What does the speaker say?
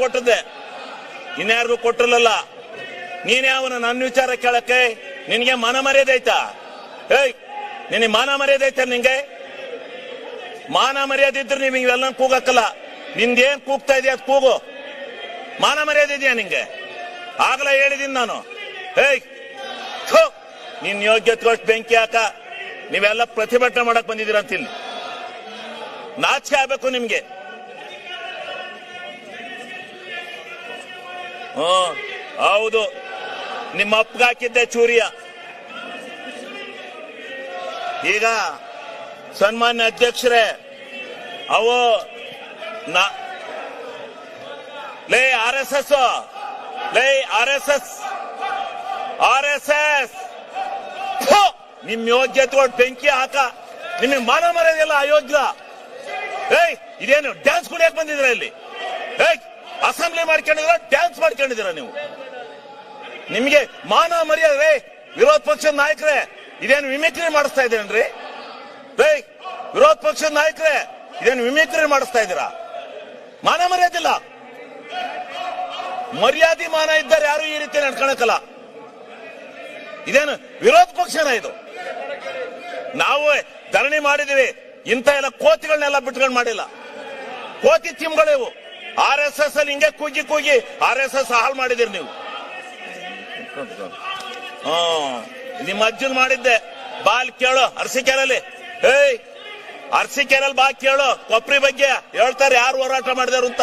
ಕೊಟ್ಟದ್ದೆ. ಇನ್ಯಾರಿಗೂ ಕೊಟ್ಟಿರಲಿಲ್ಲ. ನೀನೇ ಅವನು ನನ್ನ ವಿಚಾರ ಕೇಳಕ್ಕೆ ನಿನಗೆ ಮಾನ ಮರ್ಯಾದೆ ಐತಾ? ಏಯ್, ನಿನಗೆ ಮಾನ ಮರ್ಯಾದೆ ಐತಾ ನಿಂಗೆ ಮಾನ ಮರ್ಯಾದೆ ಇದ್ರೆ ನೀವು ಇವೆಲ್ಲ ಕೂಗಕ್ಕಲ್ಲ ನಿಂದೇನ್ ಕೂಗ್ತಾ ಇದೆಯಾ ಅದು ಕೂಗು. ಮಾನ ಮರ್ಯಾದೆ ಇದೆಯಾ ನಿಂಗೆ? ಆಗಲೇ ಹೇಳಿದೀನಿ ನಾನು. ಏಯ್ ನಿನ್ ಯೋಗ್ಯತೆ ಅಷ್ಟು ಬೆಂಕಿ ಹಾಕ. ನೀವೆಲ್ಲ ಪ್ರತಿಭಟನೆ ಮಾಡಕ್ ಬಂದಿದ್ದೀರ ಅಂತ ನಾಚಿಕೆ ಆಗ್ಬೇಕು ನಿಮ್ಗೆ. ಹೌದು. ನಿಮ್ಮ ಅಪ್ಪಗಾಕಿದ್ದೆ ಚೂರಿಯ. ಈಗ ಸನ್ಮಾನ್ಯ ಅಧ್ಯಕ್ಷರೇ, ಅವು ಲೇ, ಆರ್ ಎಸ್ ಎಸ್, ಲೇ, R S S, R S S. ನಿಮ್ ಯೋಗ್ಯತೆಗಳು ಬೆಂಕಿ ಹಾಕ. ನಿಮಗೆ ಮಾನ ಮರ್ಯಾದೆಲ್ಲ ಅಯೋಗ್ಯ. ಏಯ್, ಇದೇನು ಡ್ಯಾನ್ಸ್ ಕುಡಿಯಕ್ ಬಂದಿದ್ರ ಇಲ್ಲಿ? ಮಾಡ್ಕೊಂಡಿದ್ರ ಡ್ಯಾನ್ಸ್ ಮಾಡ್ಕೊಂಡಿದ್ದೀರಾ ನೀವು? ನಿಮಗೆ ಮಾನ ಮರ್ಯಾದೆ ವಿರೋಧ ಪಕ್ಷದ ನಾಯಕರೇ, ಇದೇನು ವಿಮಿಕ್ರಿ ಮಾಡಿಸ್ತಾ ಇದೇನ್ರಿ ರೇ, ವಿರೋಧ ಪಕ್ಷದ ನಾಯಕರೇ, ಇದೇನು ವಿಮಿಕ್ರಿ ಮಾಡಿಸ್ತಾ ಇದ್ದೀರಾ? ಮಾನ ಮರ್ಯಾದೆ ಇಲ್ಲ. ಮರ್ಯಾದೆ ಮಾನ ಇದ್ದಾರೆ ಯಾರು ಈ ರೀತಿ ನಡ್ಕೊಳಕಲ್ಲ ಇದೇನು ವಿರೋಧ ಪಕ್ಷನ ಇದು? ನಾವು ಧರಣಿ ಮಾಡಿದೀವಿ ಇಂಥ ಎಲ್ಲ ಕೋತಿಗಳನ್ನೆಲ್ಲ ಬಿಟ್ಕೊಂಡು ಮಾಡಿಲ್ಲ. ಕೋತಿ ತಿಮ್ಗಳಿವು ಆರ್ ಎಸ್ ಎಸ್ ಅಲ್ಲಿ ಹಿಂಗೆ ಕೂಗಿ ಕೂಗಿ ಆರ್ ಎಸ್ ಎಸ್ ಹಾಲ್ ಮಾಡಿದಿರಿ ನೀವು. ನಿಮ್ಮ ಅಜ್ಜನ್ ಮಾಡಿದ್ದೆ. ಬಾಲ್ ಕೇಳು ಅರ್ಸಿಕೆರಲ್ಲಿ ಏಯ್ ಅರ್ಸಿಕೆರಲ್ಲಿ ಬಾ ಕೇಳು. ಕೊಪ್ರಿ ಬಗ್ಗೆ ಹೇಳ್ತಾರೆ, ಯಾರು ಹೋರಾಟ ಮಾಡಿದಾರು ಅಂತ.